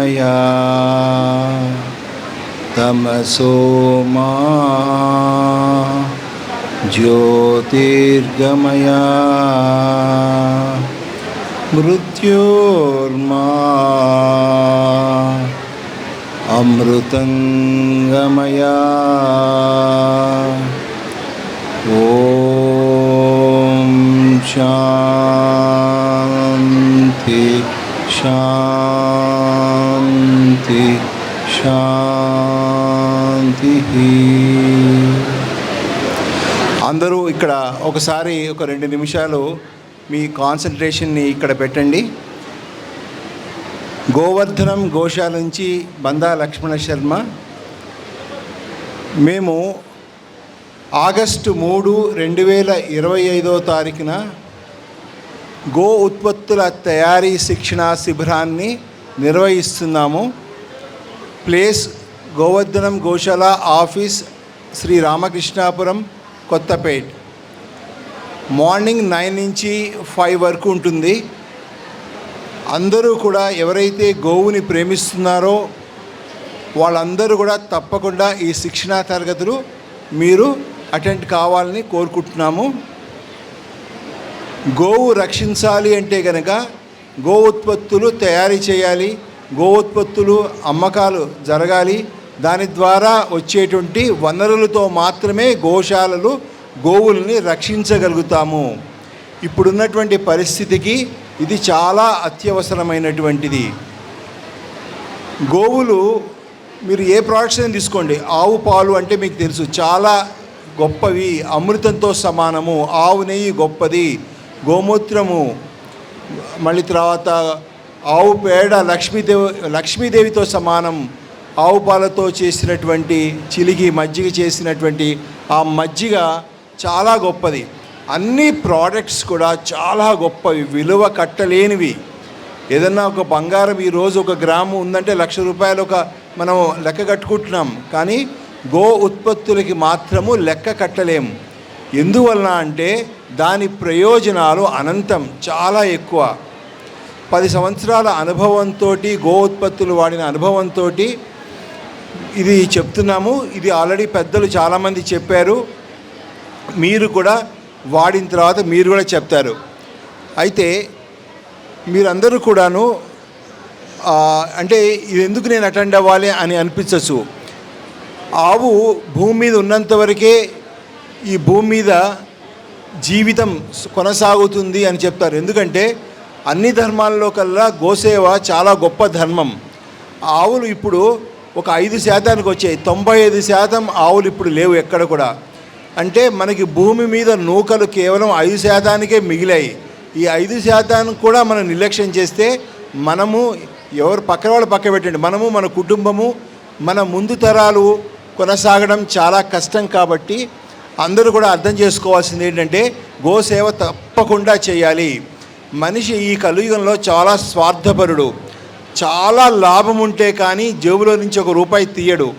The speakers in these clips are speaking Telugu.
सद्गमया तमसो ज्योतिर्गमया। मृत्योर्मा अमृतङ्गमया। ॐ शान्ति शान्ति। శాంతిః అందరూ ఇక్కడ ఒకసారి ఒక రెండు నిమిషాలు మీ కాన్సన్ట్రేషన్ని ఇక్కడ పెట్టండి. గోవర్ధనం గోశాల నుంచి బందా లక్ష్మణ శర్మ. మేము ఆగస్టు మూడు రెండు వేల ఇరవై ఐదో తారీఖున గో ఉత్పత్తుల తయారీ శిక్షణ శిబిరాన్ని నిర్వహిస్తున్నాము. Place Govardhanam Goshala office Shri Ramakrishnapuram Kothapet. Morning nine నుంచి ఫైవ్ వరకు ఉంటుంది. అందరూ కూడా ఎవరైతే గోవుని ప్రేమిస్తున్నారో వాళ్ళందరూ కూడా తప్పకుండా ఈ శిక్షణా తరగతులు మీరు అటెండ్ కావాలని కోరుకుంటున్నాము. గోవు రక్షించాలి అంటే కనుక గో ఉత్పత్తులు తయారీ చేయాలి. గో ఉత్పత్తులు అమ్మకాలు జరగాలి. దాని ద్వారా వచ్చేటువంటి వనరులతో మాత్రమే గోశాలలు గోవుల్ని రక్షించగలుగుతాము. ఇప్పుడున్నటువంటి పరిస్థితికి ఇది చాలా అత్యవసరమైనటువంటిది. గోవులు మీరు ఏ ప్రోడక్ట్స్ అయినా తీసుకోండి ఆవు పాలు అంటే మీకు తెలుసు చాలా గొప్పవి అమృతంతో సమానము ఆవు నెయ్యి గొప్పది గోమూత్రము మళ్ళీ తర్వాత ఆవు పేడ లక్ష్మీదేవి లక్ష్మీదేవితో సమానం ఆవు పాలతో చేసినటువంటి చిలిగి మజ్జిగ చేసినటువంటి ఆ మజ్జిగ చాలా గొప్పది. అన్ని ప్రోడక్ట్స్ కూడా చాలా గొప్పవి విలువ కట్టలేనివి. ఏదన్నా ఒక బంగారం ఈరోజు ఒక గ్రాము ఉందంటే లక్ష రూపాయలు ఒక మనం లెక్క కట్టుకుంటున్నాం. కానీ గో ఉత్పత్తులకి మాత్రము లెక్క కట్టలేము ఎందువలన అంటే దాని ప్రయోజనాలు అనంతం చాలా ఎక్కువ. పది సంవత్సరాల అనుభవంతో గో ఉత్పత్తులు వాడిన అనుభవంతో ఇది చెప్తున్నాము. ఇది ఆల్రెడీ పెద్దలు చాలామంది చెప్పారు. మీరు కూడా వాడిన తర్వాత మీరు కూడా చెప్తారు. అయితే మీరందరూ కూడాను అంటే ఇది ఎందుకు నేను అటెండ్ అవ్వాలి అని అనిపించచ్చు. ఆవు భూమి మీద ఉన్నంత వరకే ఈ భూమి మీద జీవితం కొనసాగుతుంది అని చెప్తారు. ఎందుకంటే అన్ని ధర్మాల్లో కల్లా గోసేవ చాలా గొప్ప ధర్మం. ఆవులు ఇప్పుడు ఒక ఐదు శాతానికి వచ్చాయి. తొంభై ఐదు శాతం ఆవులు ఇప్పుడు లేవు ఎక్కడ కూడా. అంటే మనకి భూమి మీద నూకలు కేవలం ఐదు శాతానికే మిగిలాయి. ఈ ఐదు శాతానికి కూడా మనం నిర్లక్ష్యం చేస్తే మనము ఎవరు పక్కన వాళ్ళు పక్క పెట్టండి. మనము మన కుటుంబము మన ముందు తరాలు కొనసాగడం చాలా కష్టం కాబట్టి అందరూ కూడా అర్థం చేసుకోవాల్సింది ఏంటంటే గోసేవ తప్పకుండా చేయాలి. మనిషి ఈ కలియుగంలో చాలా స్వార్థపరుడు. చాలా లాభం ఉంటే కానీ జేబులో నుంచి ఒక రూపాయి తీయడు.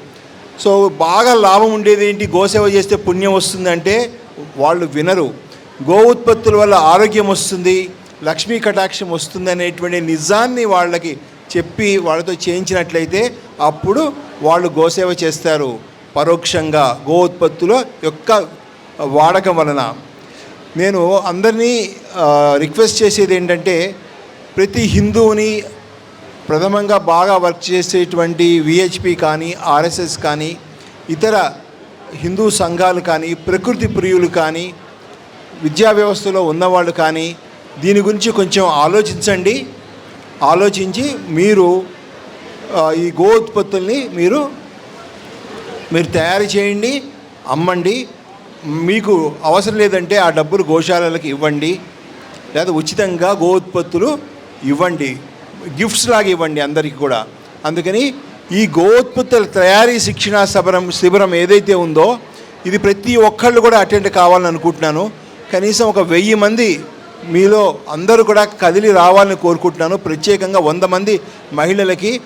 సో బాగా లాభం ఉండేది ఏంటి? గోసేవ చేస్తే పుణ్యం వస్తుందంటే వాళ్ళు వినరు. గో ఉత్పత్తుల వల్ల ఆరోగ్యం వస్తుంది లక్ష్మీ కటాక్షం వస్తుంది అనేటువంటి నిజాన్ని వాళ్ళకి చెప్పి వాళ్ళతో చేయించినట్లయితే అప్పుడు వాళ్ళు గోసేవ చేస్తారు. పరోక్షంగా గో ఉత్పత్తుల యొక్క వాడకం వలన. నేను అందరినీ రిక్వెస్ట్ చేసేది ఏంటంటే ప్రతి హిందువుని ప్రథమంగా బాగా వర్క్ చేసేటువంటి విహెచ్పి కానీ ఆర్ఎస్ఎస్ కానీ ఇతర హిందూ సంఘాలు కానీ ప్రకృతి ప్రియులు కానీ విద్యా వ్యవస్థలో ఉన్నవాళ్ళు కానీ దీని గురించి కొంచెం ఆలోచించండి. ఆలోచించి మీరు ఈ గో ఉత్పత్తుల్ని మీరు మీరు తయారు చేయండి అమ్మండి. మీకు అవసరం లేదంటే ఆ డబ్బులు గోశాలలకు ఇవ్వండి. లేదా ఉచితంగా గో ఉత్పత్తులు ఇవ్వండి. గిఫ్ట్స్ లాగా ఇవ్వండి అందరికీ కూడా. అందుకని ఈ గో ఉత్పత్తుల తయారీ శిక్షణ శిబిరం శిబిరం ఏదైతే ఉందో ఇది ప్రతి ఒక్కళ్ళు కూడా అటెండ్ కావాలని అనుకుంటున్నాను. కనీసం ఒక వెయ్యి మంది మీలో అందరూ కూడా కదిలి రావాలని కోరుకుంటున్నాను. ప్రత్యేకంగా వంద మంది మహిళలకి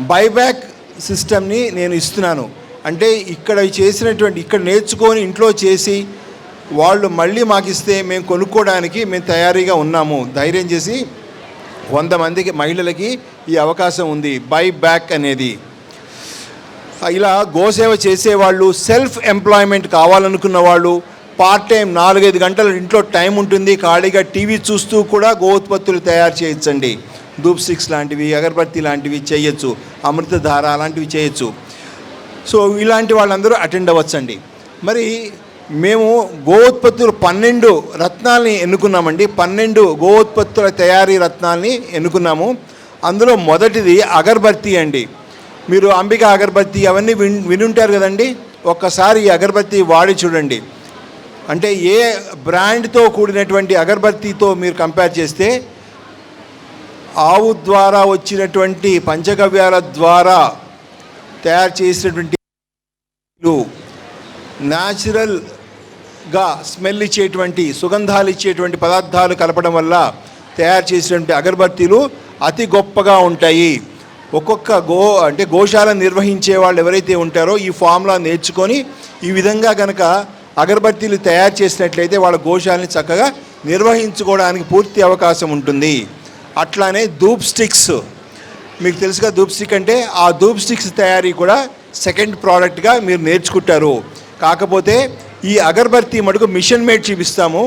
బైబ్యాక్ సిస్టమ్ని నేను ఇస్తున్నాను. అంటే ఇక్కడ చేసినటువంటి ఇక్కడ నేర్చుకొని ఇంట్లో చేసి వాళ్ళు మళ్ళీ మాకు ఇస్తే మేము కొనుక్కోవడానికి మేము తయారీగా ఉన్నాము. ధైర్యం చేసి వంద మందికి మహిళలకి ఈ అవకాశం ఉంది. బై బ్యాక్ అనేది. ఇలా గోసేవ చేసేవాళ్ళు సెల్ఫ్ ఎంప్లాయ్మెంట్ కావాలనుకున్న వాళ్ళు పార్ట్ టైం నాలుగైదు గంటలు ఇంట్లో టైం ఉంటుంది. ఖాళీగా టీవీ చూస్తూ కూడా గో ఉత్పత్తులు తయారు చేయొచ్చండి. ధూప్ స్టిక్స్ లాంటివి అగరబత్తి లాంటివి చేయొచ్చు. అమృతధార అలాంటివి చేయొచ్చు. సో ఇలాంటి వాళ్ళందరూ అటెండ్ అవ్వచ్చండి. మరి మేము గోత్పత్తులు పన్నెండు రత్నాల్ని ఎన్నుకున్నామండి. పన్నెండు గో ఉత్పత్తుల తయారీ రత్నాల్ని ఎన్నుకున్నాము. అందులో మొదటిది అగరబత్తి అండి. మీరు అంబిక అగర్బత్తి అవన్నీ విన్ వినుంటారు కదండి. ఒక్కసారి ఈ అగరబత్తి వాడి చూడండి. అంటే ఏ బ్రాండ్తో కూడినటువంటి అగరబత్తితో మీరు కంపేర్ చేస్తే ఆవు ద్వారా వచ్చినటువంటి పంచగవ్యాల ద్వారా తయారు చేసినటువంటి గా స్మెల్ ఇచ్చేటువంటి సుగంధాలు ఇచ్చేటువంటి పదార్థాలు కలపడం వల్ల తయారు చేసినటువంటి అగరబత్తీలు అతి గొప్పగా ఉంటాయి. ఒక్కొక్క గో అంటే గోశాల నిర్వహించే వాళ్ళు ఎవరైతే ఉంటారో ఈ ఫామ్లా నేర్చుకొని ఈ విధంగా కనుక అగరబత్తీలు తయారు చేసినట్లయితే వాళ్ళ గోశాలని చక్కగా నిర్వహించుకోవడానికి పూర్తి అవకాశం ఉంటుంది. అట్లానే ధూప్ స్టిక్స్. మీకు తెలుసుగా ధూప్ స్టిక్ అంటే ఆ ధూప్ స్టిక్స్ తయారీ కూడా సెకండ్ ప్రోడక్ట్గా మీరు నేర్చుకుంటారు. కాకపోతే ఈ అగరబత్తి మటుకు మిషన్ మేడ్ చూపిస్తాము.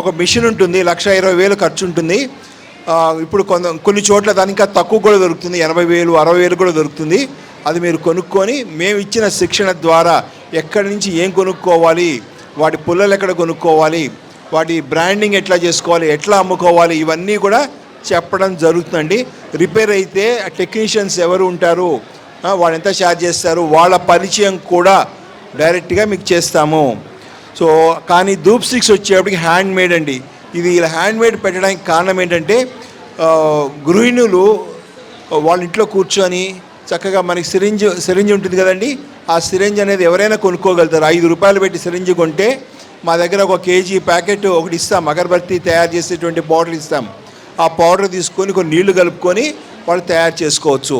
ఒక మిషన్ ఉంటుంది లక్ష ఇరవై వేలు ఖర్చు ఉంటుంది. ఇప్పుడు కొంత కొన్ని చోట్ల దానికి ఇంకా తక్కువ కూడా దొరుకుతుంది. ఎనభై వేలు అరవై వేలు కూడా దొరుకుతుంది. అది మీరు కొనుక్కొని మేము ఇచ్చిన శిక్షణ ద్వారా ఎక్కడి నుంచి ఏం కొనుక్కోవాలి వాటి పుల్లలు ఎక్కడ కొనుక్కోవాలి వాటి బ్రాండింగ్ ఎట్లా చేసుకోవాలి ఎట్లా అమ్ముకోవాలి ఇవన్నీ కూడా చెప్పడం జరుగుతుందండి. రిపేర్ అయితే టెక్నీషియన్స్ ఎవరు ఉంటారు వాళ్ళు ఎంత ఛార్జ్ చేస్తారు వాళ్ళ పరిచయం కూడా డైరెక్ట్గా మీకు చేస్తాము. సో కానీ ధూప్ స్టిక్స్ వచ్చేప్పటికి హ్యాండ్ మేడ్ అండి. ఇది ఇలా హ్యాండ్ మేడ్ పెట్టడానికి కారణం ఏంటంటే గృహిణులు వాళ్ళ ఇంట్లో కూర్చొని చక్కగా మనకి సిరింజ్ సిరింజ్ ఉంటుంది కదండి. ఆ సిరింజ్ అనేది ఎవరైనా కొనుక్కోగలుగుతారు. ఐదు రూపాయలు పెట్టి సిరింజ్ కొంటే మా దగ్గర ఒక కేజీ ప్యాకెట్ ఒకటి ఇస్తాం. అగరబత్తి తయారు చేసేటువంటి బాటిల్ ఇస్తాం. ఆ పౌడర్ తీసుకొని కొన్ని నీళ్ళు కలుపుకొని వాళ్ళు తయారు చేసుకోవచ్చు.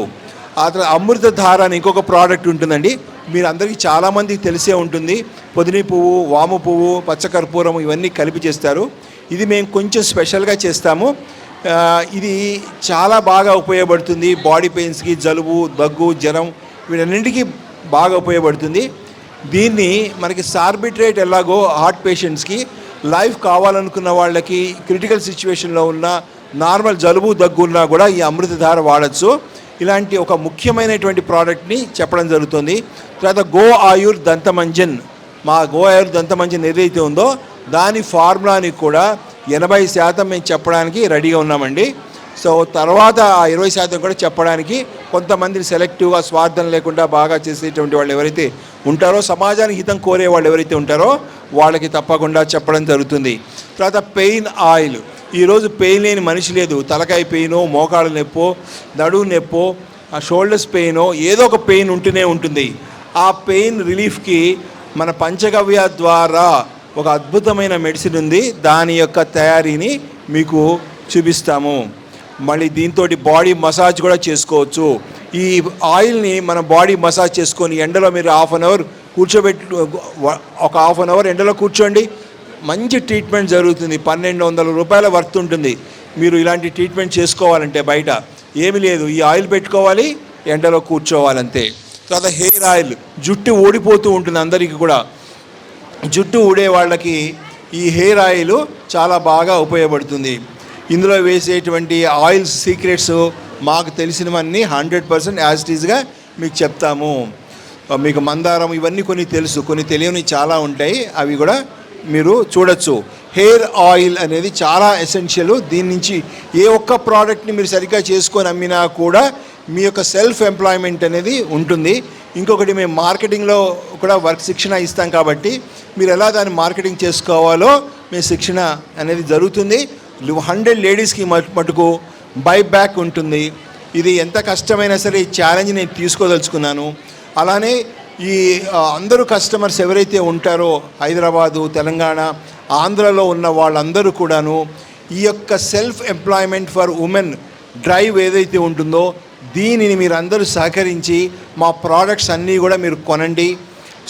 ఆ తర్వాత అమృత ధార అని ఇంకొక ప్రోడక్ట్ ఉంటుందండి. మీరు అందరికీ చాలామందికి తెలిసే ఉంటుంది. పొదిని పువ్వు వాము పువ్వు పచ్చకర్పూరం ఇవన్నీ కలిపి చేస్తారు. ఇది మేము కొంచెం స్పెషల్గా చేస్తాము. ఇది చాలా బాగా ఉపయోగపడుతుంది. బాడీ పెయిన్స్కి జలుబు దగ్గు జ్వరం వీటన్నింటికి బాగా ఉపయోగపడుతుంది. దీన్ని మనకి సార్బిట్రేట్ ఎలాగో హార్ట్ పేషెంట్స్కి లైఫ్ కావాలనుకున్న వాళ్ళకి క్రిటికల్ సిచ్యువేషన్లో ఉన్న నార్మల్ జలుబు దగ్గు ఉన్నా కూడా ఈ అమృతధార వాడచ్చు. ఇలాంటి ఒక ముఖ్యమైనటువంటి ప్రోడక్ట్ని చెప్పడం జరుగుతుంది. తర్వాత గో ఆయుర్ దంతమంజన్ మా గో ఆయుర్ దంతమంజన్ ఏదైతే ఉందో దాని ఫార్ములాని కూడా ఎనభై శాతం మేము చెప్పడానికి రెడీగా ఉన్నామండి. సో తర్వాత ఆ ఇరవై శాతం కూడా చెప్పడానికి కొంతమందిని సెలెక్టివ్గా స్వార్థం లేకుండా బాగా చేసేటువంటి వాళ్ళు ఎవరైతే ఉంటారో సమాజానికి హితం కోరే వాళ్ళు ఎవరైతే ఉంటారో వాళ్ళకి తప్పకుండా చెప్పడం జరుగుతుంది. తర్వాత పెయిన్ ఆయిల్ ఈరోజు పెయిన్ లేని మనిషి లేదు. తలకాయ పెయిన్ మోకాళ్ళ నొప్పో నడువు నొప్పో ఆ షోల్డర్స్ పెయినో ఏదో ఒక పెయిన్ ఉంటూనే ఉంటుంది. ఆ పెయిన్ రిలీఫ్కి మన పంచగవ్య ద్వారా ఒక అద్భుతమైన మెడిసిన్ ఉంది. దాని యొక్క తయారీని మీకు చూపిస్తాము. మళ్ళీ దీంతో బాడీ మసాజ్ కూడా చేసుకోవచ్చు. ఈ ఆయిల్ని మన బాడీ మసాజ్ చేసుకొని ఎండలో మీరు హాఫ్ అన్ అవర్ కూర్చోబెట్టి ఒక హాఫ్ అన్ అవర్ ఎండలో కూర్చోండి. మంచి ట్రీట్మెంట్ జరుగుతుంది. పన్నెండు వందల రూపాయల వర్త్ ఉంటుంది. మీరు ఇలాంటి ట్రీట్మెంట్ చేసుకోవాలంటే బయట. ఏమీ లేదు. ఈ ఆయిల్ పెట్టుకోవాలి ఎండలో కూర్చోవాలంతే. తర్వాత హెయిర్ ఆయిల్. జుట్టు ఊడిపోతూ ఉంటుంది అందరికీ కూడా. జుట్టు ఊడే వాళ్ళకి ఈ హెయిర్ ఆయిల్ చాలా బాగా ఉపయోగపడుతుంది. ఇందులో వేసేటువంటి ఆయిల్స్ సీక్రెట్స్ మాకు తెలిసినవన్నీ హండ్రెడ్ పర్సెంట్ యాజ్ ఇట్ ఈజ్గా మీకు చెప్తాము. మీకు మందారం ఇవన్నీ కొన్ని తెలుసు. కొన్ని తెలియని చాలా ఉంటాయి. అవి కూడా మీరు చూడొచ్చు. హెయిర్ ఆయిల్ అనేది చాలా ఎసెన్షియల్ దీని నుంచి ఏ ఒక్క ప్రోడక్ట్ని మీరు సరిగ్గా చేసుకొని అమ్మినా కూడా మీ యొక్క సెల్ఫ్ ఎంప్లాయ్మెంట్ అనేది ఉంటుంది. ఇంకొకటి మేము మార్కెటింగ్లో కూడా వర్క్ శిక్షణ ఇస్తాం కాబట్టి మీరు ఎలా దాన్ని మార్కెటింగ్ చేసుకోవాలో మీ శిక్షణ అనేది జరుగుతుంది. హండ్రెడ్ లేడీస్కి మటుకు బై బ్యాక్ ఉంటుంది. ఇది ఎంత కష్టమైనా సరే ఈ ఛాలెంజ్ నేను తీసుకోదలుచుకున్నాను. అలానే ఈ అందరూ కస్టమర్స్ ఎవరైతే ఉంటారో హైదరాబాదు తెలంగాణ ఆంధ్రలో ఉన్న వాళ్ళందరూ కూడాను ఈ యొక్క self employment for women drive ఏదైతే ఉంటుందో దీనిని మీరు అందరూ సహకరించి మా ప్రోడక్ట్స్ అన్నీ కూడా మీరు కొనండి.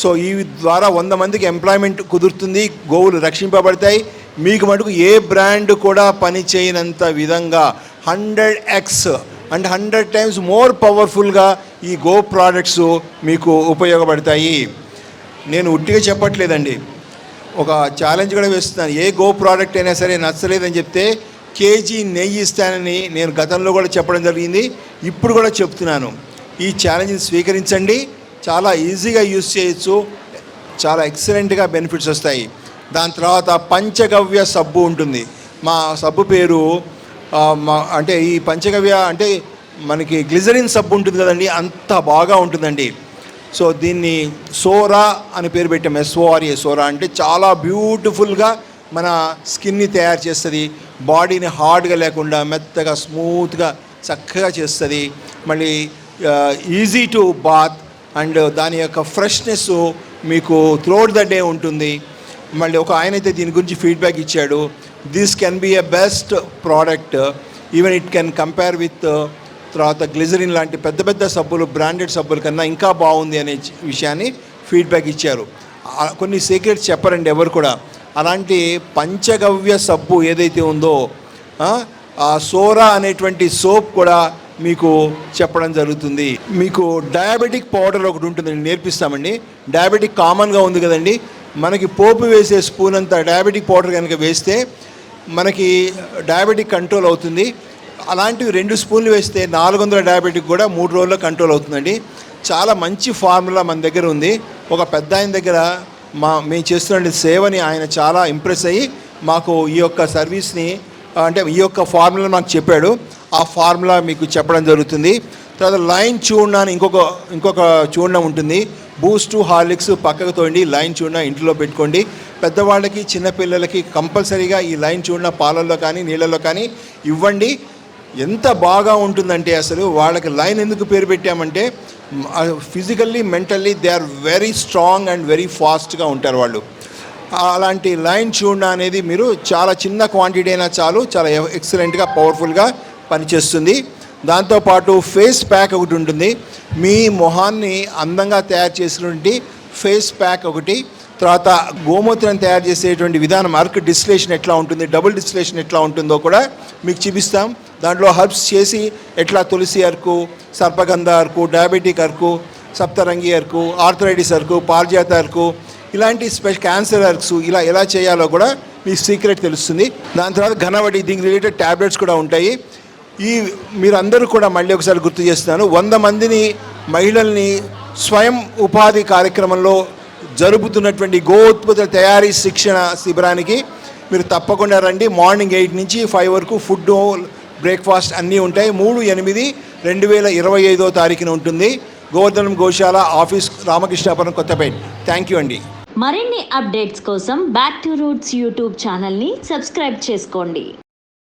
సో ఈ ద్వారా వంద మందికి ఎంప్లాయ్మెంట్ కుదురుతుంది గోవులు రక్షింపబడతాయి. మీకు మటుకు ఏ బ్రాండ్ కూడా పని చేయనంత విధంగా hundred x and hundred times more పవర్ఫుల్గా ఈ గో ప్రోడక్ట్స్ మీకు ఉపయోగపడతాయి. నేను ఉట్టిగా చెప్పట్లేదండి. ఒక ఛాలెంజ్ కూడా వేస్తున్నాను. ఏ గో ప్రోడక్ట్ అయినా సరే నచ్చలేదని చెప్తే కేజీ నెయ్యి ఇస్తానని నేను గతంలో కూడా చెప్పడం జరిగింది. ఇప్పుడు కూడా చెప్తున్నాను. ఈ ఛాలెంజ్ని స్వీకరించండి. చాలా ఈజీగా యూజ్ చేయొచ్చు. చాలా ఎక్సలెంట్గా బెనిఫిట్స్ వస్తాయి. దాని తర్వాత పంచగవ్య సబ్బు ఉంటుంది. మా సబ్బు పేరు మా అంటే ఈ పంచగవ్య అంటే మనకి గ్లిజరిన్ సబ్బు ఉంటుంది కదండి అంత బాగా ఉంటుందండి. సో దీన్ని సోరా అని పేరు పెట్టాం ఎస్ఓఆర్ఏ సోరా అంటే చాలా బ్యూటిఫుల్గా మన స్కిన్ని తయారు చేస్తుంది. బాడీని హార్డ్గా లేకుండా మెత్తగా స్మూత్గా చక్కగా చేస్తుంది. మళ్ళీ ఈజీ టు బాత్ అండ్ దాని యొక్క ఫ్రెష్నెస్ మీకు త్రోట్ ద డే ఉంటుంది. మళ్ళీ ఒక ఆయన అయితే దీని గురించి ఫీడ్బ్యాక్ ఇచ్చాడు. This can be a best product. Even it can compare with తర్వాత గ్లిజరిన్ లాంటి పెద్ద పెద్ద సబ్బులు బ్రాండెడ్ సబ్బుల కన్నా ఇంకా బాగుంది అనే విషయాన్ని ఫీడ్బ్యాక్ ఇచ్చారు. కొన్ని సీక్రెట్స్ చెప్పరండి ఎవరు కూడా. అలాంటి పంచగవ్య సబ్బు ఏదైతే ఉందో ఆ, సోరా అనేటువంటి సోప్ కూడా మీకు చెప్పడం జరుగుతుంది. మీకు డయాబెటిక్ పౌడర్ ఒకటి ఉంటుంది నేర్పిస్తామండి. డయాబెటిక్ కామన్గా ఉంది కదండి. మనకి పోపు వేసే స్పూన్ అంతా డయాబెటిక్ పౌడర్ కనుక వేస్తే మనకి డయాబెటిక్ కంట్రోల్ అవుతుంది. అలాంటివి రెండు స్పూన్లు వేస్తే నాలుగు వందల డయాబెటిక్ కూడా మూడు రోజుల్లో కంట్రోల్ అవుతుందండి. చాలా మంచి ఫార్ములా మన దగ్గర ఉంది. ఒక పెద్ద ఆయన దగ్గర మా మేము చేస్తున్న సేవని ఆయన చాలా ఇంప్రెస్ అయ్యి మాకు ఈ యొక్క సర్వీస్ని అంటే ఈ యొక్క ఫార్ములా నాకు చెప్పాడు. ఆ ఫార్ములా మీకు చెప్పడం జరుగుతుంది. తర్వాత లైన్ చూర్ణ అని ఇంకొక ఇంకొక చూర్ణం ఉంటుంది. బూస్ట్ హార్లిక్స్ పక్కకు తోండి లైన్ చూర్ణ ఇంట్లో పెట్టుకోండి. పెద్దవాళ్ళకి చిన్నపిల్లలకి కంపల్సరీగా ఈ లైన్ చూర్ణ పాలల్లో కానీ నీళ్ళల్లో కానీ ఇవ్వండి. ఎంత బాగా ఉంటుందంటే అసలు వాళ్ళకి లైన్ ఎందుకు పేరు పెట్టామంటే physically mentally they are very strong and very ఫాస్ట్గా ఉంటారు వాళ్ళు. అలాంటి లైన్ చూడడం అనేది మీరు చాలా చిన్న క్వాంటిటీ అయినా చాలు చాలా ఎక్సలెంట్గా పవర్ఫుల్గా పనిచేస్తుంది. దాంతోపాటు ఫేస్ ప్యాక్ ఒకటి ఉంటుంది. మీ మొహాన్ని అందంగా తయారు చేసినటువంటి ఫేస్ ప్యాక్ ఒకటి. తర్వాత గోమూత్రం తయారు చేసేటువంటి విధానం అర్క్ డిస్టిలేషన్ ఎట్లా ఉంటుంది డబుల్ డిస్టిలేషన్ ఎట్లా ఉంటుందో కూడా మీకు చూపిస్తాం. దాంట్లో హర్బ్స్ చేసి ఎట్లా తులసి అర్కు సర్పగంధ అర్కు డయాబెటిక్ అరకు సప్తరంగి అర్కు ఆర్థరైటిస్ అరకు పారిజాత అర్కు ఇలాంటి స్పెషల్ క్యాన్సర్ అర్క్స్ ఇలా ఎలా చేయాలో కూడా మీకు సీక్రెట్ తెలుస్తుంది. దాని తర్వాత ఘనవడి దీనికి రిలేటెడ్ ట్యాబ్లెట్స్ కూడా ఉంటాయి. ఈ మీరందరూ కూడా మళ్ళీ ఒకసారి గుర్తు చేస్తున్నాను. వంద మందిని మహిళల్ని స్వయం ఉపాధి కార్యక్రమంలో జరుపుతున్నటువంటి గోత్పత్తుల తయారీ శిక్షణ శిబిరానికి మీరు తప్పకుండా రండి. మార్నింగ్ ఎయిట్ నుంచి ఫైవ్ వరకు ఫుడ్ బ్రేక్ఫాస్ట్ అన్నీ ఉంటాయి. మూడు ఎనిమిది రెండు వేల ఇరవై ఐదో తారీఖున ఉంటుంది. Govardhanam Goshala office Ramakrishnapuram Kothapeta. Thank you అండి. మరిన్ని అప్డేట్స్ కోసం బ్యాక్ టు రూట్స్ యూట్యూబ్ ఛానల్ని సబ్స్క్రైబ్ చేసుకోండి.